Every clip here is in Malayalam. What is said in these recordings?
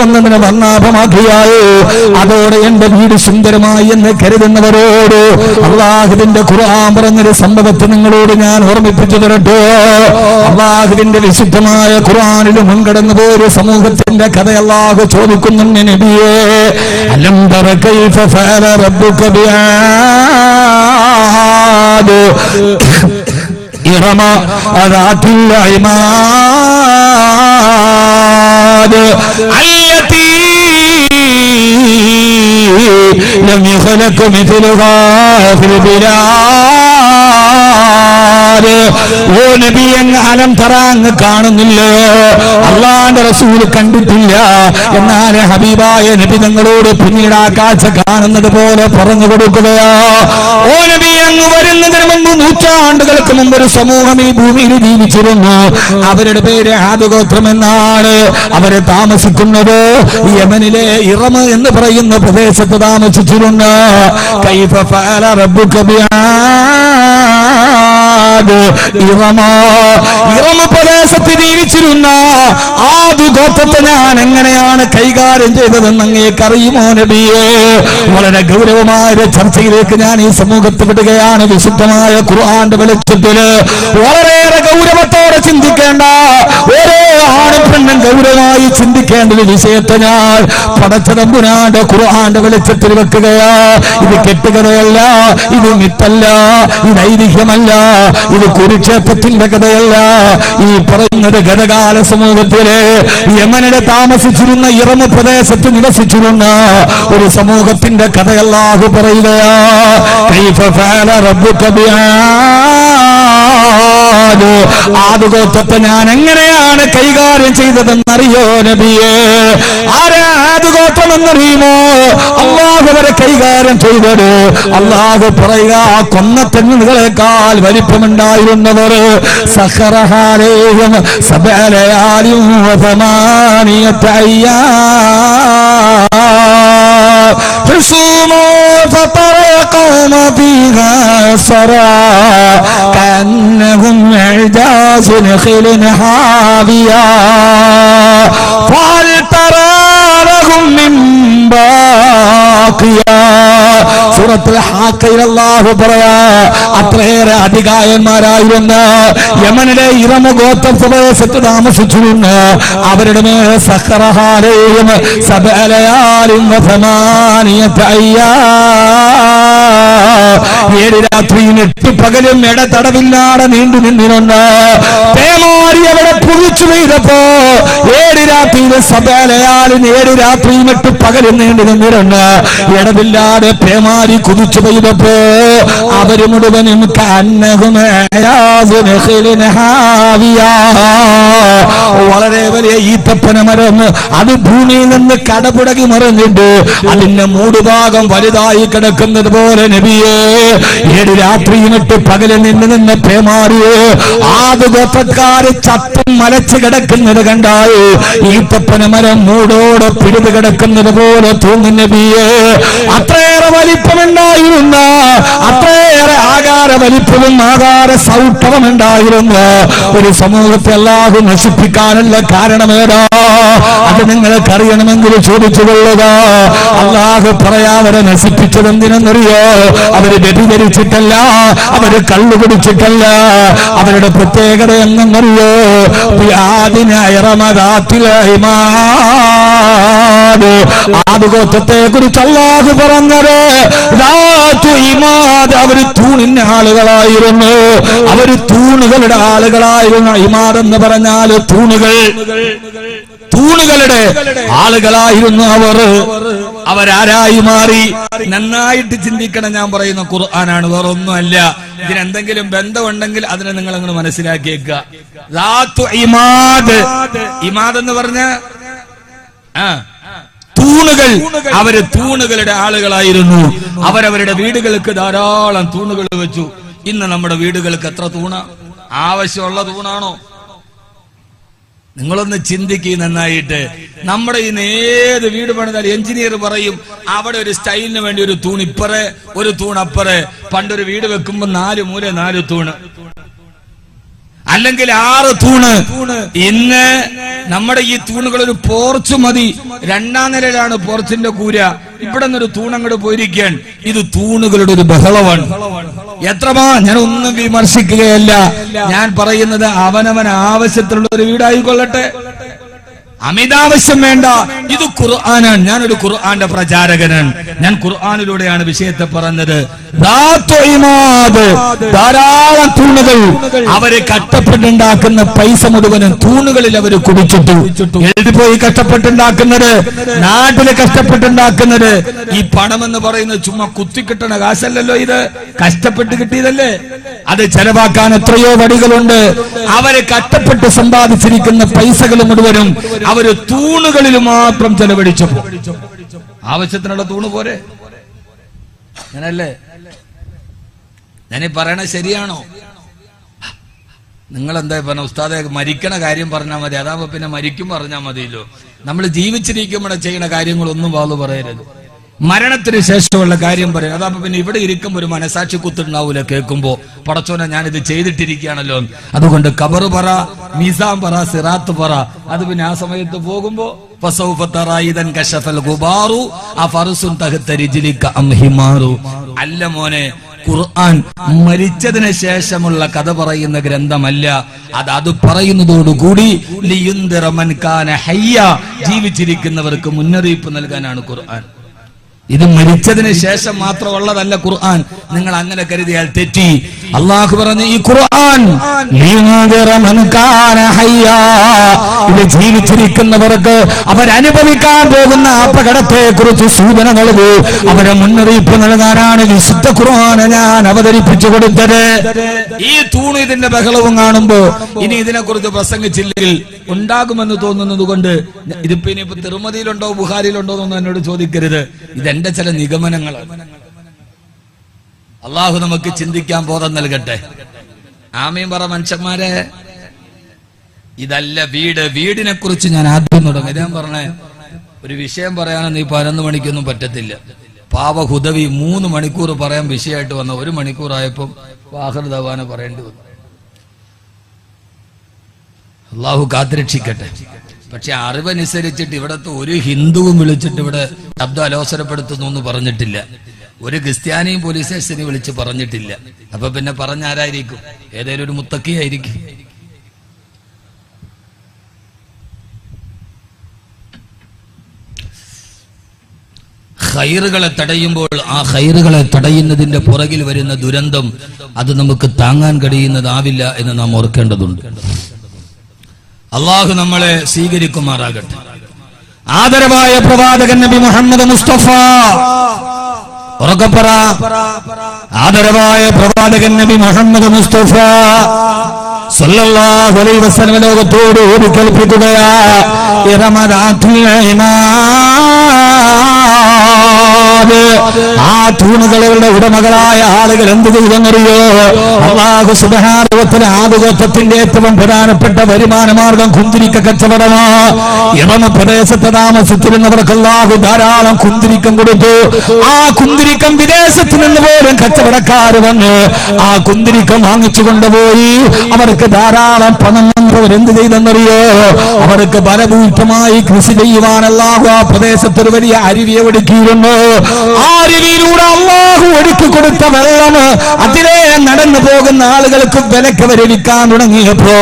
കൊണ്ടുവന്നതിന് വർണാഭമാക്കിയായോ അതോടെ എന്റെ വീട് സുന്ദരമായി എന്ന് കരുതുന്നവരോട് അള്ളാഹുവിന്റെ ഖുർആൻ പറഞ്ഞൊരു സംഭവത്തെ നിങ്ങളോട് ഞാൻ ഓർമ്മിപ്പിച്ചു തരട്ടോ. അള്ളാഹുവിന്റെ വിശുദ്ധമായ ഖുർആനിൽ മുൻകടന്നു പോയൊരു സമൂഹത്തിന്റെ കഥ അള്ളാഹു ചോദിക്കുന്നു നബിയേ. അലം കൈഫ ഫഅല റബ്ബുക ബിആദ്. ഇറമ ഇമാദ്. لم يخلق مثلها في البلاد ഓ നബി അങ്ങ് അലം തറ അങ്ങ് കാണുന്നില്ലയോ അള്ളാന്റെ റസൂൽ കണ്ടിട്ടില്ല എന്നാൽ ഹബീബായ നബി തങ്ങളോട് പിന്നീട് ആ കാഴ്ച കാണുന്നത് പോലെ പറഞ്ഞു കൊടുക്കുകയോ ഓ നബി അങ്ങ് വരുന്നതിന് മുമ്പ് നൂറ്റാണ്ടുകൾക്ക് മുമ്പ് ഒരു സമൂഹം ഈ ഭൂമിയിൽ ജീവിച്ചിരുന്നു. അവരുടെ പേര് ആദുഗോത്രം എന്നാണ്. അവരെ താമസിക്കുന്നത് യമനിലെ ഇറമ എന്ന് പറയുന്ന പ്രദേശത്ത് താമസിച്ചിരുന്നു. കൈഫ ഫഅല റബ്ബുക ഇറമ ജീവിച്ചിരുന്ന ആദു ഗോത്രത്തെ ഞാൻ എങ്ങനെയാണ് കൈകാര്യം ചെയ്തതെന്ന് അങ്ങേക്ക് അറിയുമോ നബിയേ? വളരെ ഗൗരവമായ ചർച്ചയിലേക്ക് ഞാൻ ഈ സമൂഹത്തിൽ വിടുകയാണ്. വിശുദ്ധമായ ഖുർആന്റെ വെളിച്ചത്തിൽ വളരെയേറെ ഗൗരവത്തോടെ ചിന്തിക്കേണ്ട ഓരോ ആണും പെണ്ണും ഗൗരവമായി ചിന്തിക്കേണ്ട ഒരു വിഷയത്തെ ഞാൻ പടച്ചതമ്പുരാന്റെ ഖുർആന്റെ വെളിച്ചത്തിൽ വെക്കുകയാ. ഇത് കെട്ടുകഥയല്ല ഇത് മിത്തല്ല ഇത് ഐതിഹ്യമല്ല ഇത് കുരുക്ഷേത്രത്തിന്റെ കഥയല്ല. ഈ പറയുന്നത് ഗതകാല സമൂഹത്തിൽ യമനിടെ താമസിച്ചിരുന്ന ഇറമ പ്രദേശത്ത് നിവസിച്ചിരുന്ന ഒരു സമൂഹത്തിന്റെ കഥയല്ലാഹു പറയുകയാ. പറഞ്ഞു ഞാൻ എങ്ങനെയാണ് കൈകാര്യം ചെയ്തതെന്ന് അറിയോ നബിയെ ആരാദ്യമെന്നറിയുമോ അള്ളാഹു വരെ കൈകാര്യം ചെയ്തത്. അള്ളാഹു പറയുക ആ കൊന്ന തെങ്ങുകളെക്കാൾ വലിപ്പമുണ്ടായിരുന്നവർ സഹറഹാലേയും സബലയാലും قوم فيها سرى كأنهم إعجاز نخل حاوية فهل ترى لهم من باقية സൂറത്തുൽ ഹാക്കയിൽ അല്ലാഹു പറയാ അത്രയേറെ അധികായന്മാരായിരുന്ന യമനിലെ ഇറമ ഗോത്ര പ്രദേശത്ത് താമസിച്ചിരുന്ന അവരുടെ മേൽ സഹറഹാലയും സബലയാലും ഏഴ് രാത്രിയും എട്ട് പകലും ഇടതടവില്ലാതെ നീണ്ടു നിന്നിരുന്ന് പേമാരി അവിടെ പുതിച്ചു പെയ്തപ്പോ ഏഴ് രാത്രിയിൽ സബലയാലും ഏഴ് രാത്രിയും എട്ട് പകലും നീണ്ടു നിന്നിരുന്ന് ഇടവില്ലാതെ പേമാരി കുതിച്ചു പെയ്തപ്പോ അവർ മുഴുവനും വളരെ വലിയ ഈത്തപ്പന മരം അത് ഭൂമിയിൽ നിന്ന് കടപുടകി മറിഞ്ഞിട്ട് അതിന്റെ മൂടുഭാഗം വലുതായി കിടക്കുന്നത് പോലെ നബിയേ ഏഴ് രാത്രിയുമിട്ട് പകലിൽ നിന്ന് നിന്ന് പേമാറിയേ. ആദ്യ ഗോത്രക്കാര് ചത്തും മലച്ചു കിടക്കുന്നത് കണ്ടായി ഈത്തപ്പന മരം മൂടോടെ പിടിത് കിടക്കുന്നത് പോലെ തോന്നി നബിയേ. അത്രയേറെ വലിപ്പമുണ്ടായിരുന്ന അത്രയേറെ ആകാര വലിപ്പവും ആകാര സൗഭവം ഉണ്ടായിരുന്ന. ഒരു സമൂഹത്തെ എല്ലാവരും നശിപ്പിക്കാനുള്ള കാരണമേതാ അത് നിങ്ങൾക്കറിയണമെങ്കിൽ ചോദിച്ചു കൊള്ളുക. അള്ളാഹു പറയാവരെ നശിപ്പിച്ചത് എന്തിനെന്നറിയോ? അവർ വ്യഭിചരിച്ചിട്ടല്ല അവർ കള്ളു കുടിച്ചിട്ടല്ല അവരുടെ പ്രത്യേകത എന്തെന്നറിയോ? ആദ്യഗോത്രത്തെ കുറിച്ച് അള്ളാഹു പറഞ്ഞത് അവർ തൂണിന്റെ ആളുകളായിരുന്നു. അവർ തൂണുകളുടെ ആളുകളായിരുന്നു. ഇമാദ് എന്ന് പറഞ്ഞാൽ തൂണുകൾ. തൂണുകളുടെ ആളുകളായിരുന്നു അവർ. അവരാരായി മാറി. നന്നായിട്ട് ചിന്തിക്കണം ഞാൻ പറയുന്ന ഖുർആനാണ്. വേറെ ഒന്നുമല്ല ഇതിനെന്തെങ്കിലും ബന്ധമുണ്ടെങ്കിൽ അതിനെ നിങ്ങൾ അങ്ങനെ മനസ്സിലാക്കിയേക്കുക. ഇമാദ്. ഇമാദ്. എന്ന് പറഞ്ഞ? ആ. തൂണുകൾ. അവർ തൂണുകളുടെ ആളുകളായിരുന്നു. അവരവരുടെ വീടുകൾക്ക് ധാരാളം തൂണുകൾ വെച്ചു. ഇന്ന് നമ്മുടെ വീടുകൾക്ക് എത്ര തൂണ? ആവശ്യമുള്ള തൂണാണോ? നിങ്ങളൊന്ന് ചിന്തിക്കുക നന്നായിട്ട്. നമ്മുടെ ഇന്ന് ഏത് വീട് പണിതാൽ എഞ്ചിനീയർ പറയും അവിടെ ഒരു സ്റ്റൈലിന് വേണ്ടി ഒരു തൂണിപ്പറേ ഒരു തൂണപ്പറേ പണ്ടൊരു വീട് വെക്കുമ്പോ നാല് മൂല നാല് തൂണ്. അല്ലെങ്കിൽ ആറ് തൂണ്. ഇന്ന് നമ്മുടെ ഈ തൂണുകൾ ഒരു പോർച്ച് മതി. രണ്ടാം നിലയിലാണ് പോർച്ചിന്റെ കൂര. ഇവിടെ നിന്നൊരു തൂണങ്ങോട്ട് പോയിരിക്കാൻ ഇത് തൂണുകളുടെ ഒരു ബഹളമാണ്. എത്രമാ? ഞാൻ ഒന്നും വിമർശിക്കുകയല്ല. ഞാൻ പറയുന്നത് അവനവൻ ആവശ്യത്തിലുള്ള ഒരു വീടായിക്കൊള്ളട്ടെ. അമിതാവശ്യം വേണ്ട. ഇത് ഖുർആനാണ്. ഞാനൊരു ഖുർആന്റെ പ്രചാരകനാണ്. ഞാൻ ഖുർആാനിലൂടെയാണ് വിഷയത്തെ പറഞ്ഞത്. ധാരാളം തൂണുകൾ. അവർ കഷ്ടപ്പെട്ടുണ്ടാക്കുന്ന പൈസ മുഴുവനും തൂണുകളിൽ അവർ കുടിച്ചിട്ടു. എഴുതി പോയി കഷ്ടപ്പെട്ടുണ്ടാക്കുന്നത് നാട്ടിൽ കഷ്ടപ്പെട്ടുണ്ടാക്കുന്നത്? ഈ പണം എന്ന് പറയുന്നത് ചുമ്മാ കുത്തിക്കിട്ടണ കാശല്ലല്ലോ ഇത്. കഷ്ടപ്പെട്ട് കിട്ടിയതല്ലേ? അത് ചെലവാക്കാൻ എത്രയോ വടികളുണ്ട് അവർ കഷ്ടപ്പെട്ട് സമ്പാദിച്ചിരിക്കുന്ന പൈസകൾ മുഴുവനും അവർ തൂണുകളിൽ മാത്രം ചെലവഴിച്ചപ്പോ. ആവശ്യത്തിനുള്ള തൂണ് പോരെ? ഞാനല്ലേ ഞാനീ ശരിയാണോ? നിങ്ങൾ എന്താ പറഞ്ഞ ഉസ്താദെ മരിക്കണ കാര്യം പറഞ്ഞാൽ മതി. അതാവുമ്പോ പിന്നെ മരിക്കും പറഞ്ഞാൽ മതിയല്ലോ. നമ്മൾ ജീവിച്ചിരിക്കുമ്പോൾ ചെയ്യണ കാര്യങ്ങളൊന്നും വാൾ പറയരുത്. മരണത്തിന് ശേഷമുള്ള കാര്യം പറയും. അതാ പിന്നെ ഇവിടെ ഇരിക്കുമ്പോൾ ഒരു മനസാക്ഷി കുത്തുണ്ടാവൂല കേൾക്കുമ്പോ. പടച്ചോനെ ഞാൻ ഇത് ചെയ്തിട്ടിരിക്കുകയാണല്ലോ. അതുകൊണ്ട് കബറ് പറ മീസാം പറ സിറാത്ത് പറ. അത് പിന്നെ ആ സമയത്ത് പോകുമ്പോ അല്ല മോനെ ഖുർആൻ മരിച്ചതിന് ശേഷമുള്ള കഥ പറയുന്ന ഗ്രന്ഥമല്ല. അത് അത് പറയുന്നതോടുകൂടി ജീവിച്ചിരിക്കുന്നവർക്ക് മുന്നറിയിപ്പ് നൽകാനാണ് ഖുർആൻ. ഇത് മരിച്ചതിന് ശേഷം മാത്രമുള്ളതല്ല ഖുർആൻ. നിങ്ങൾ അങ്ങനെ കരുതിയാൽ തെറ്റി. അള്ളാഹു പറഞ്ഞു ഈ ഖുർആൻ. ഇത് ജീവിച്ചിരിക്കുന്നവർക്ക് അവരനുഭവിക്കാൻ പോകുന്ന അപകടത്തെ കുറിച്ച് സൂചന നൽകൂ. അവരെ മുന്നറിയിപ്പ് നൽകാനാണ് വിശുദ്ധ ഖുർആൻ ഞാൻ അവതരിപ്പിച്ചു കൊടുത്തത്. ഈ തൂണ് ഇതിന്റെ ബഹളവും കാണുമ്പോ ഇനി ഇതിനെ കുറിച്ച് പ്രസംഗിച്ചില്ലെങ്കിൽ ഉണ്ടാകുമെന്ന് തോന്നുന്നത് കൊണ്ട് ഇതിപ്പോ ഇനിയിപ്പോ തിരുമതിയിലുണ്ടോ ബുഹാരിയിലുണ്ടോ എന്നൊന്നും എന്നോട് ചോദിക്കരുത്. ഇതെന്റെ ചില നിഗമനങ്ങളാണ്. അള്ളാഹു നമുക്ക് ചിന്തിക്കാൻ ബോധം നൽകട്ടെ. ആമീൻ പറ മനുഷ്യന്മാരെ. ഇതല്ല വീട്. വീടിനെ കുറിച്ച് ഞാൻ ആദ്യം തുടങ്ങി. ഞാൻ പറഞ്ഞേ ഒരു വിഷയം പറയാനൊന്നും ഈ പതിനൊന്ന് മണിക്കൊന്നും പറ്റത്തില്ല. പാവ ഹുദവി മൂന്ന് മണിക്കൂർ പറയാൻ വിഷയമായിട്ട് വന്ന ഒരു മണിക്കൂറായപ്പം വാഹൃദവാന പറയേണ്ടി വന്നു. അള്ളാഹു കാത്തിരക്ഷിക്കട്ടെ. പക്ഷെ അറിവനുസരിച്ചിട്ട് ഇവിടത്തെ ഒരു ഹിന്ദുവും വിളിച്ചിട്ട് ഇവിടെ ശബ്ദം അലോസരപ്പെടുത്തുന്നു എന്ന് പറഞ്ഞിട്ടില്ല. ഒരു ക്രിസ്ത്യാനിയും പോലീസ് സ്റ്റേഷനിൽ വിളിച്ച് പറഞ്ഞിട്ടില്ല. അപ്പൊ പിന്നെ പറഞ്ഞ ആരായിരിക്കും ഏതെങ്കിലും ഒരു മുത്തക്കിയായിരിക്കും ഹൈറുകളെ തടയുമ്പോൾ ആ ഹൈറുകളെ തടയുന്നതിന്റെ പുറകിൽ വരുന്ന ദുരന്തം അത് നമുക്ക് താങ്ങാൻ കഴിയുന്നതാവില്ല എന്ന് നാം ഓർക്കേണ്ടതുണ്ട്. അള്ളാഹു നമ്മളെ സ്വീകരിക്കുമാറാകട്ടെ. ആദരവായ പ്രവാചകൻ നബി മുഹമ്മദ് മുസ്തഫ ഉറക്കപ്പറ ആദരവായ പ്രവാചകൻ നബി മുഹമ്മദ് മുസ്തഫ സല്ലല്ലാഹു അലൈഹി വസല്ലം ലോകത്തോട് ഓടി കൽപ്പിക്കുകയാ ഇറമദാത്തുൽ ഇമാദ്. ആ തൂണുകളുടെ ഉടമകളായ ആളുകൾ എന്ത് ചെയ്തെന്നറിയോ? അള്ളാഹു സുബഹാനുവത്തിന് ആദുഗോത്രത്തിന്റെ ഏറ്റവും പ്രധാനപ്പെട്ട വരുമാന മാർഗം കുന്തിരിക്ക കച്ചവടമാ യമന പ്രദേശത്ത് താമസിച്ചിരുന്നവർക്ക് അള്ളാഹു ധാരാളം കുന്തിരിക്കം കൊടുത്തു. ആ കുന്തിരിക്കം വിദേശത്ത് നിന്ന് പോലും കച്ചവടക്കാർ വന്ന് ആ കുന്തിരിക്കം വാങ്ങിച്ചു കൊണ്ടുപോയി. അവർക്ക് ധാരാളം പണം വന്നവർ എന്ത് ചെയ്തെന്നറിയോ? അവർക്ക് ഫലഭൂഷ്ടമായി കൃഷി ചെയ്യുവാനല്ലാഹു ആ പ്രദേശത്ത് ഒരു വലിയ അരുവിയെ ഒടുക്കിയിരുന്നു. ആ അരുവിയിലൂടെ അള്ളാഹു ഒഴുക്കി കൊടുത്ത വെള്ളം അതിലെ നടന്നു പോകുന്ന ആളുകൾക്ക് വിലക്ക് വരവിക്കാൻ തുടങ്ങിയപ്പോ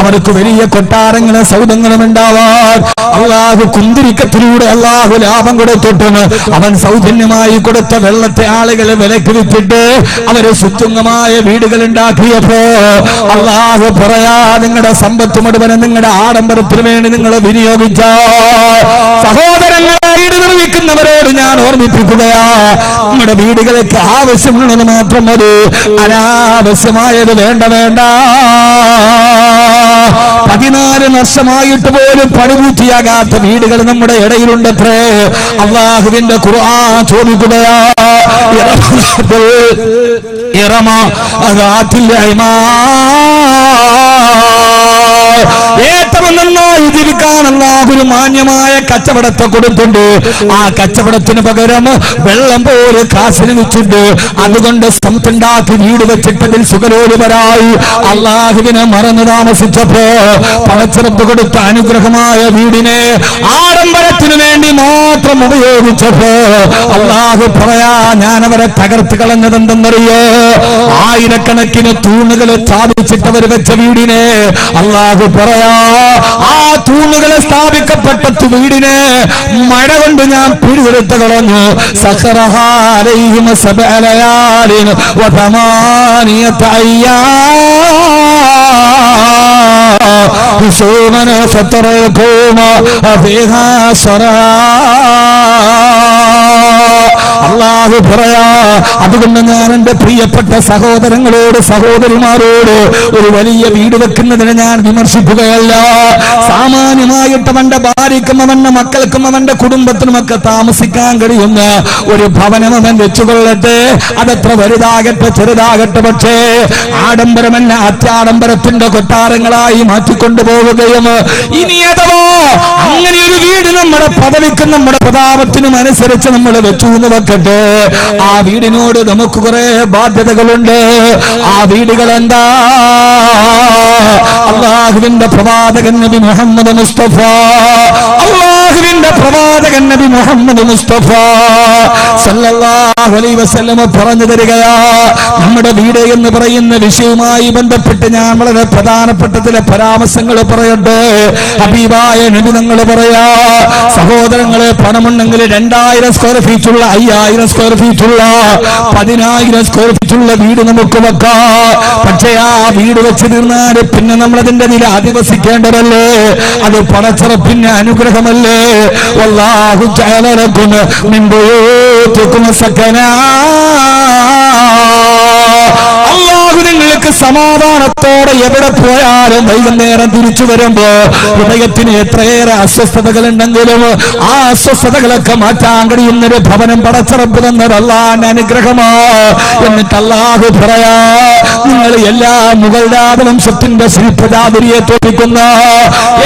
അവർക്ക് വലിയ കൊട്ടാരങ്ങളും സൗദങ്ങളും ഉണ്ടാവാൻ അള്ളാഹു കുന്തിരിക്കത്തിലൂടെ അള്ളാഹു ലാഭം കൊടുത്തിട്ടും അവൻ സൗജന്യമായി കൊടുത്ത വെള്ളത്തെ ആളുകൾ വിലക്ക് വിറ്റിട്ട് അവർ സുത്തുങ്ങമായ വീടുകൾ ഉണ്ടാക്കിയപ്പോ അള്ളാഹു പറയാ നിങ്ങളുടെ സമ്പത്ത് മുഴുവനും നിങ്ങളുടെ ആഡംബരത്തിന് വേണ്ടി നിങ്ങളെ വിനിയോഗിച്ച. സഹോദരങ്ങളെ വീട് നിർമ്മിക്കുന്നവരോട് ഞാൻ ഓർമ്മിപ്പിക്കുകയാ. നമ്മുടെ വീടുകളിലേക്ക് ആവശ്യമുള്ളത് മാത്രം മതി. അനാവശ്യമായത് വേണ്ട വേണ്ട. പതിനാല് വർഷമായിട്ട് പോലും പണിപൂർത്തിയാകാത്ത വീടുകൾ നമ്മുടെ ഇടയിലുണ്ട് ഇടയിലുണ്ടത്രേ. അള്ളാഹുവിന്റെ ഖുർആൻ ചോദിക്കുകയാ. ഏറ്റവും നന്നായി ജീവിക്കാൻ ഞാൻ അള്ളാഹു മാന്യമായ കച്ചവടത്തെ കൊടുത്തുണ്ട് ആ കച്ചവടത്തിന് പകരം വെള്ളം പോലെ കാശിന് വെച്ചിട്ട് അതുകൊണ്ട് സമ്പുണ്ടാക്കി വീട് വെച്ചിട്ടതിൽ സുഖലോലുപരായി അള്ളാഹുവിനെ മറന്നു താമസിച്ചപ്പോ പണച്ചിറപ്പ് കൊടുത്ത അനുഗ്രഹമായ വീടിനെ ആഡംബരത്തിന് വേണ്ടി മാത്രം ഉപയോഗിച്ചപ്പോ അള്ളാഹു പറയാ ഞാൻ അവരെ തകർത്ത് കളഞ്ഞതെന്തെന്നറിയോ? ആയിരക്കണക്കിന് തൂണുകൾ സ്ഥാപിച്ചിട്ടവർ വെച്ച വീടിനെ അള്ളാഹു പറയാ ആ തൂണുകളെ സ്ഥാപിക്കപ്പെട്ട വീടിനെ മഴ കൊണ്ട് ഞാൻ പിടിതെടുത്ത് കളഞ്ഞു. സഹറഹാരയും ഹുസൂമന ഫത്തറൂമ ഫീഹാ സറാ അള്ളാഹു പറയാ അതുകൊണ്ട് ഞാൻ എന്റെ പ്രിയപ്പെട്ട സഹോദരങ്ങളോട് സഹോദരിമാരോട് ഒരു വലിയ വീട് വെക്കുന്നതിനെ ഞാൻ വിമർശിക്കുകയല്ല. സാമാന്യമായിട്ട് അവന്റെ ഭാര്യയ്ക്കും അവന്റെ മക്കൾക്കും അവന്റെ കുടുംബത്തിനുമൊക്കെ താമസിക്കാൻ കഴിയുന്ന ഒരു ഭവനം അവൻ വെച്ചുകൊള്ളട്ടെ. അതെത്ര വലുതാകട്ടെ ചെറുതാകട്ടെ പക്ഷേ ആഡംബരമല്ല അത്യാഡംബരത്തിന്റെ കൊട്ടാരങ്ങളായി മാറ്റിക്കൊണ്ടുപോവുകയും ഇനി അഥവാ അങ്ങനെ ഒരു വീട് നമ്മുടെ പദവിക്കും നമ്മുടെ പ്രതാപത്തിനും അനുസരിച്ച് നമ്മൾ വെച്ചു വെക്കട്ടെ ആ വീടിനോട് നമുക്ക് കുറെ ബാധ്യതകളുണ്ട്. ആ വീടുകൾ എന്താ? അള്ളാഹുവിന്റെ പ്രവാചകൻ നബി മുഹമ്മദ് മുസ്തഫ. അള്ളാഹുവിന്റെ പ്രവാചകൻ നബി മുഹമ്മദ് മുസ്തഫ. സല്ലല്ലാഹു അലൈഹി വസല്ലമ പറഞ്ഞു തരികയാ നമ്മുടെ വീട് എന്ന് പറയുന്ന വിഷയവുമായി ബന്ധപ്പെട്ട് ഞാൻ വളരെ പ്രധാനപ്പെട്ട ചില പരാമർശങ്ങൾ പറയട്ടെ ഹബീബായ നബി നിങ്ങൾ പറയാ സഹോദരങ്ങളെ പണമുണ്ടെങ്കിൽ രണ്ടായിരം സ്ക്വയർ ഫീറ്റ് ഉള്ള അയ്യായിരം സ്ക്വയർ ഫീറ്റുള്ള പതിനായിരം സ്ക്വയർ ഫീറ്റുള്ള വീട് നമുക്ക് വെക്കാം. പക്ഷേ ആ വീട് വെച്ച് തീർന്നാൽ പിന്നെ നമ്മൾ അതിന്റെ നില അധിവസിക്കേണ്ടതല്ലേ? അത് പണച്ചറപ്പിന്റെ അനുഗ്രഹമല്ലേ? വല്ലാഹു ജഅലലക്കും മിൻ ബുയൂത്തിക്കും സകനാ. അള്ളാഹു നിങ്ങൾക്ക് സമാധാനത്തോടെ എവിടെ പോയാലും വൈകുന്നേരം തിരിച്ചു വരുമ്പോ ഹൃദയത്തിന് എത്രയേറെ അസ്വസ്ഥതകൾ ഉണ്ടെങ്കിലും ആ അസ്വസ്ഥതകളൊക്കെ മാറ്റാൻ കഴിയുന്നൊരു ഭവനം പടച്ചറപ്പ് തന്നതല്ലാൻ അനുഗ്രഹമോ അനുഗ്രഹമാ. എന്നിട്ട് അള്ളാഹു പറയാ നിങ്ങൾ എല്ലാ മുഗൾ രാജവംശത്തിന്റെ ശില്പജാതിരിയെ തോപ്പിക്കുന്ന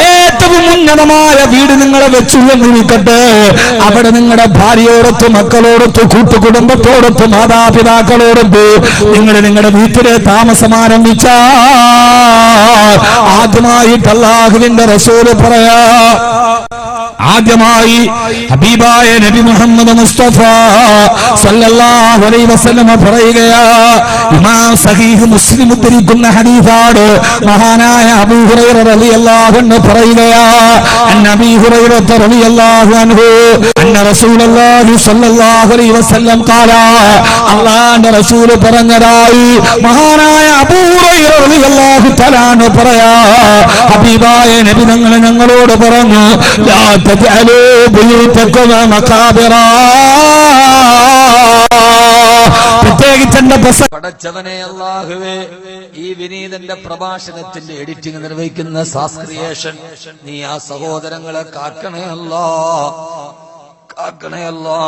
ഏറ്റവും ഉന്നതമായ വീട് നിങ്ങളെ വെച്ചു എന്നിരിക്കട്ടെ അവിടെ നിങ്ങളുടെ ഭാര്യയോടൊത്ത് മക്കളോടൊത്ത് കൂട്ടുകുടുംബത്തോടൊത്ത് മാതാപിതാക്കളോടൊത്ത് നിങ്ങൾ നിങ്ങളുടെ വീട്ടിലെ താമസം ആരംഭിച്ച ആദ്യമായിട്ട് അള്ളാഹുവിന്റെ റസൂൽ പറയാ ആദ്യമായി ഹബീബായ നബി മുഹമ്മദ് മുസ്തഫ സല്ലല്ലാഹു അലൈഹി വസല്ലമ പറയുകയാ ഇമാം സഹീഹ് മുസ്ലിം ഉദ്ധരിക്കുന്ന ഹദീസാണ്. മഹാനായ അബൂ ഹുറൈറ റളിയല്ലാഹു അൻഹു പറയുകയാ അൻ അബീ ഹുറൈറ റളിയല്ലാഹു അൻഹു അന്ന റസൂലുള്ളാഹി സല്ലല്ലാഹു അലൈഹി വസല്ലം ഖാല അല്ലാഹുവിന്റെ റസൂൽ പറഞ്ഞതായി. മഹാനായ അബൂ ഹുറൈറ റളിയല്ലാഹു തആല പറയാ ഹബീബായ നബി തങ്ങളെ ഞങ്ങളോട് പറഞ്ഞു ലാ തജഅലൂ ബുയൂതക്കും مقابرا. പ്രത്യേകിച്ച് എന്റെ പടച്ചവനെ അള്ളാഹുവേ ഈ വിനീതന്റെ പ്രഭാഷണത്തിന്റെ എഡിറ്റിംഗ് നിർവഹിക്കുന്ന സാസ്ക്രിയേഷൻ നീ ആ സഹോദരങ്ങളെ കാക്കണേ അല്ലാ കാക്കണേ അല്ലാ.